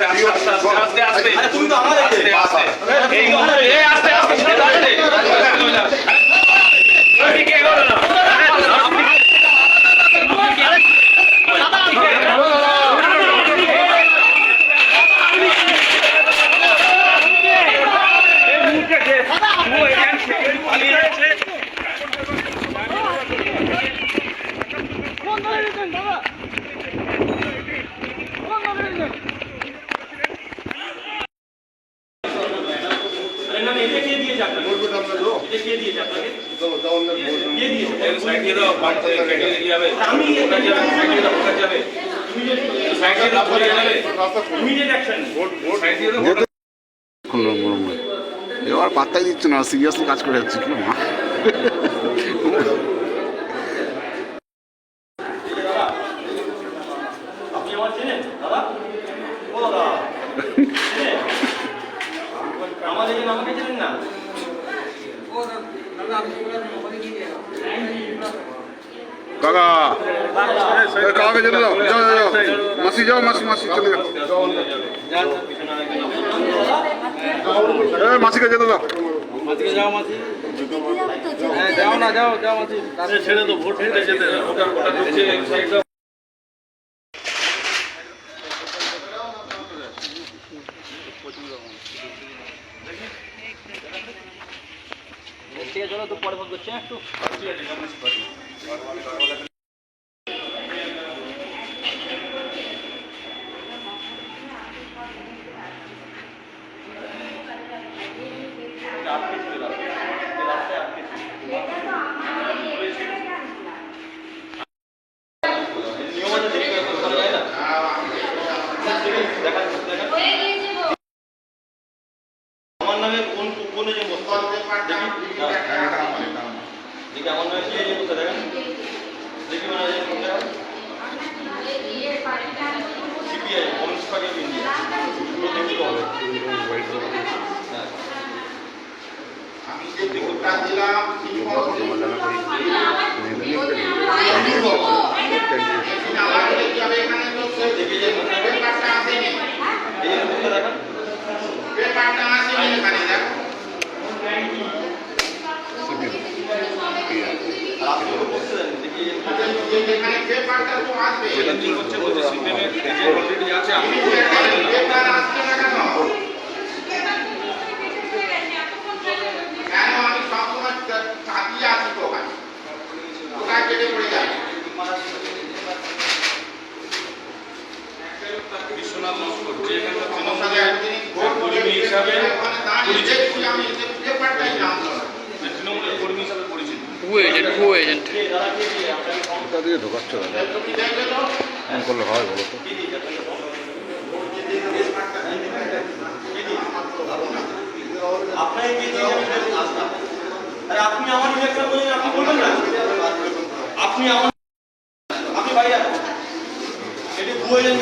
আপনি দাও যাবে আমি যাবে দাও ওটা যাবে দাও যাবে ইমিডিয়েট অ্যাকশন দাও গরম এবার পাত্তাই দিচ্ছে না সিরিয়াসলি কাজ করে যাচ্ছে কি মা? আমাদের আমাকে কাকা। কাকাকে যেতে যাও যাও যাও মাসি যাও মাসি মাসি চলে যাও। মাসিকে যেতে দাও। ছেড়ে তো ভোট যাও যেতে ওটা ওটা ঢুকছে সাইড দাও। ঠিক আছে চলো তো পরে ফোন করছি হ্যাঁ, একটু নিয়ম আছে দেখতে করা যায় না দেখা দেখা আমার নামে কোন কোন এজেন্ট বসছে দেখি দেখি আমার নামে কি এজেন্ট বসছে দেখেন দেখি মানে এজেন্ট কোনটা সিপিআই ইন্ডিয়া দেখতে হবে হ্যাঁ দেখি যে এজেন্ট কোনটা দেখেন আর আপনি তো বসছেন দেখি যেটা কি হচ্ছে বলছে সিস্টেমে যে অলরেডি আছে আপনি বিশ্বনাথ নস্কর যে এখানে তৃণমূলের কর্মী হিসাবে পরিচিত যে তৃণমূলের কর্মী হিসাবে হু এজেন্ট হু এজেন্ট কে দাদা কে দিয়ে আপনাকে ফোন কোথা দিয়ে ঢোকাচ্ছ ফোন করলে হয় বলো তো আপনি আমার ইলেকশন বলেন আপনি বলবেন না আপনি আমার আপনি বাইরে আসুন এটি ভুয়ো এজেন্ট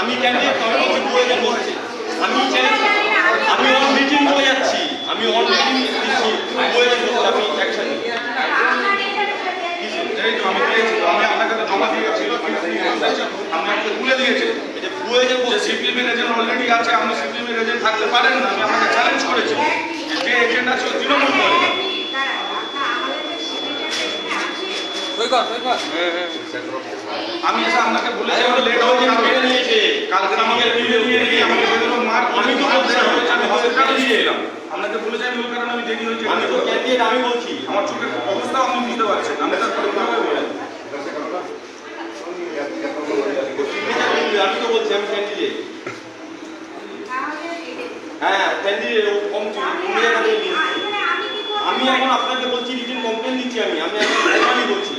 আমি ক্যান্ডিডেট আমি ভুয়ো এজেন্ট বসছে আমি চ্যালেঞ্জ আমি অন মিটিং করে যাচ্ছি। আমি অন মিটিং দিচ্ছি ভুয়ো এজেন্ট বসছে আমি অ্যাকশন এই তো আমি পেয়েছি আমি আপনার কাছে জমা দিয়ে গেছি। আপনি আমাকে তুলে দিয়েছে। ভুয়ো এজেন্ট সিপিএম এর অলরেডি আছে আপনি সিপিএম এর এজেন্ট থাকতে পারেন না আমি আপনাকে চ্যালেঞ্জ করেছি। যে এজেন্ট আছে তৃণমূল আমি এসে আপনাকে বলেছি আমার লেট হয়ে যাবে কালকে আমাকে দিয়ে গিয়ে আমাকে বেরোনো মার আমি তো বলছি, আমি আমি হসপিটালে বলছি। আপনাকে বলেছি আমি ওই কারণে আমি দেরি হয়েছে। আমি তো আমি বলছি। আমার চোখের অবস্থা আপনি বুঝতে পারছেন আমি তার আমি তো বলছি আমি ক্যান্ডিডেট হ্যাঁ ক্যান্ডিডেট কম তুমি এখানে নিয়ে এসেছি। আমি এখন আপনাকে বলছি রিটেন কমপ্লেন দিচ্ছি আমি আমি এখন ফর্মালি বলছি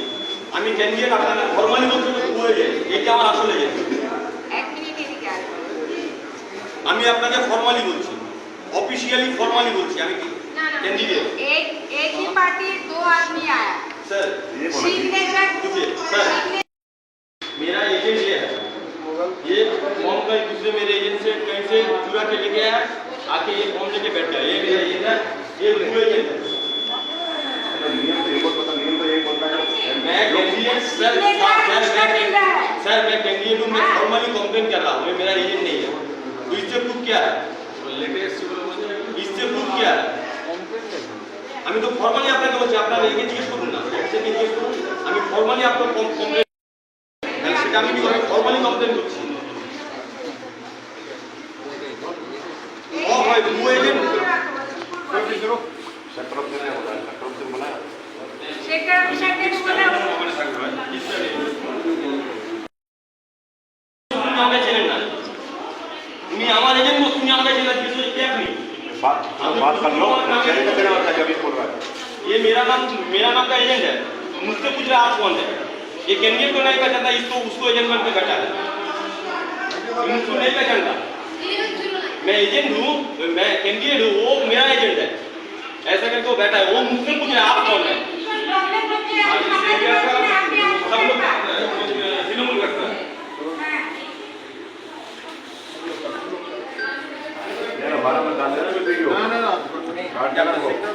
আমি ক্যান্ডিডেট আপনাকে ফর্মালি বলছি তো ভুয়ে যায় এটা আমার আসলে এজেন্ট আমি আপনাকে ফর্মালি বলছি অফিসিয়ালি ফর্মালি বলছি আমি कैंडिडेट एक एक ही पार्टी दो आदमी आया सर सिग्नेचर देखिए एजेंट से कहीं से चुरा के लेके आया आके ये फॉर्म लेके बैठ गया ये मेरा एजेंट है ये वो एजेंट है मैं कैंडिडेट सर सिग्नेचर सर उसका मिल रहा मैं है सर मैं कैंडिडेट हूँ मैं फॉर्मली कंप्लेन कर रहा हूँ ये मेरा एजेंट नहीं है इससे प्रूफ क्या है লেটে এসছি বলে বলছে इससे प्रूफ क्या है আমি তো ফর্মালি আপনাকে বলছি আপনারা একে জিজ্ঞেস করুন না একে জিজ্ঞেস করুন আমি ফর্মালি আপনার কমপ্লেন ও ভাই ভুয়ো এজেন্ট সেক্টর অফিসারদের বলে ওখানে থাকবে ভাই তুমি আমাকে চেনেন না তুমি আমার এজেন্ট বস তুমি আমাকে চেনেন কিছু কে আপনি बात बात कर लो चैनल का तेरा होता है जब ये बोल रहा है ये मेरा नाम मेरा नाम का एजेंट है मुझसे पूछ रहे आप कौन है ये कैंडिडेट को नहीं पहचानता इसको उसको एजेंट बन के बैठा है तुम उसको नहीं पहचानता मैं एजेंट हूँ मैं कैंडिडेट हूँ वो मेरा एजेंट है। ऐसा करके वो बैठा है वो मुझसे पूछे रहा है आप कौन है? सब लोग तृणमूल करता है बारह में देना वीडियो না না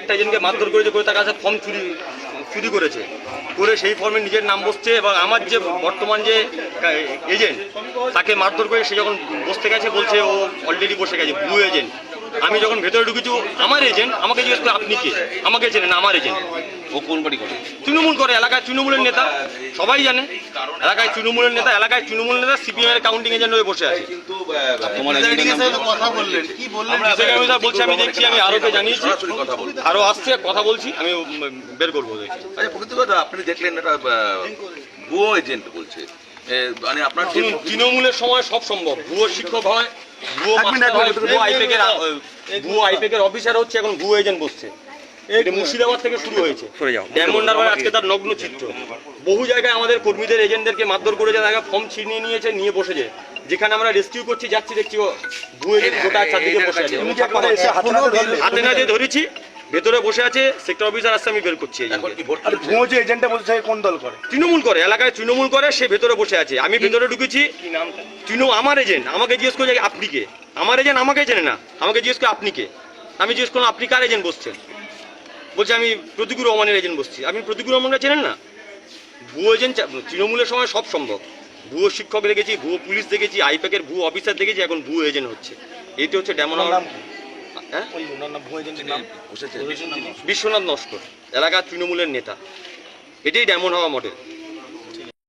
একটা জনকে মারধর করেছে করে তার কাছে ফর্ম চুরি চুরি করেছে। করে সেই ফর্মে নিজের নাম বসছে এবং আমার যে বর্তমান যে এজেন্ট তাকে মারধর করে সে যখন বসতে গেছে, বলছে ও অলরেডি বসে গেছে ব্লু এজেন্ট আমি যখন ভেতরে ঢুকেছি আমার এজেন্ট আমাকে জিজ্ঞেস করে আপনি কে? আমাকে চেনেন আমার এজেন্ট ও কোন বাড়ি করে তৃণমূল করে এলাকায় তৃণমূলের নেতা। সবাই জানে এলাকায় তৃণমূলের নেতা এলাকায় তৃণমূল নেতা সিপিএম এর কাউন্টিং এজেন্ট হয়ে বসে আছে। তোমার এজেন্টের নাম কথা বললেন। কি বললেন? আমরা স্যার বলছি আমি দেখছি আমি আরোকে জানিয়েছি। আরও আসছে কথা বলছি আমি বের করব। আচ্ছা প্রকৃত কথা আপনি দেখলেন এটা ভুয়ো এজেন্ট বলছে। মানে আপনার তৃণমূলের সময় সব সম্ভব ভুয়ো শিক্ষক হয় ভুয়ো ভুয়ো আইপেকের ভুয়ো আইপেকের অফিসার হচ্ছে এখন ভুয়ো এজেন্ট বসছে এটা মুর্শিদাবাদ থেকে শুরু হয়েছে ডায়মন্ড হারবার আজকে তার নগ্ন চিত্র বহু জায়গায় আমাদের কর্মীদের এজেন্টদেরকে মারধর করেছে তাকে ফর্ম ছিনিয়ে নিয়েছে নিয়ে বসেছে যেখানে আমরা রেস্কিউ করছি যাচ্ছি দেখছি ও ভুয়ো এজেন্ট গোটা চারদিকে বসে আছে হাতে নাতে ধরেছি ভেতরে বসে আছে সেক্টর অফিসার আসছে আমি বের করছি? ভুয়ো যে এজেন্টটা বলছে কোন দল করে? তৃণমূল করে এলাকায় তৃণমূল করে সে ভেতরে বসে আছে। আমি ভেতরে ঢুকেছি। তৃণমূল আমার এজেন্ট আমাকে জিজ্ঞেস করে যে আপনি কে? আমার এজেন্ট আমাকে চেনে না। আমাকে জিজ্ঞেস করে আপনি কে? আমি জিজ্ঞেস করলাম আপনি কার এজেন্ট বসছেন? বলছে আমি প্রতিকুর রহমানের এজেন্ট বসছি। আপনি প্রতিকুর রহমানকে চেনেন না? ভুয়ো এজেন্ট তৃণমূলের সময় সব সম্ভব। ভুয়ো শিক্ষক দেখেছি ভুয়ো পুলিশ দেখেছি আইপ্যাকের ভুয়ো অফিসার দেখেছি এখন ভুয়ো এজেন্ট হচ্ছে। এইটা হচ্ছে ডেমন হ্যাঁ? বিশ্বনাথ নস্কর এলাকার তৃণমূলের নেতা। এটাই ডেমন হওয়া মডেল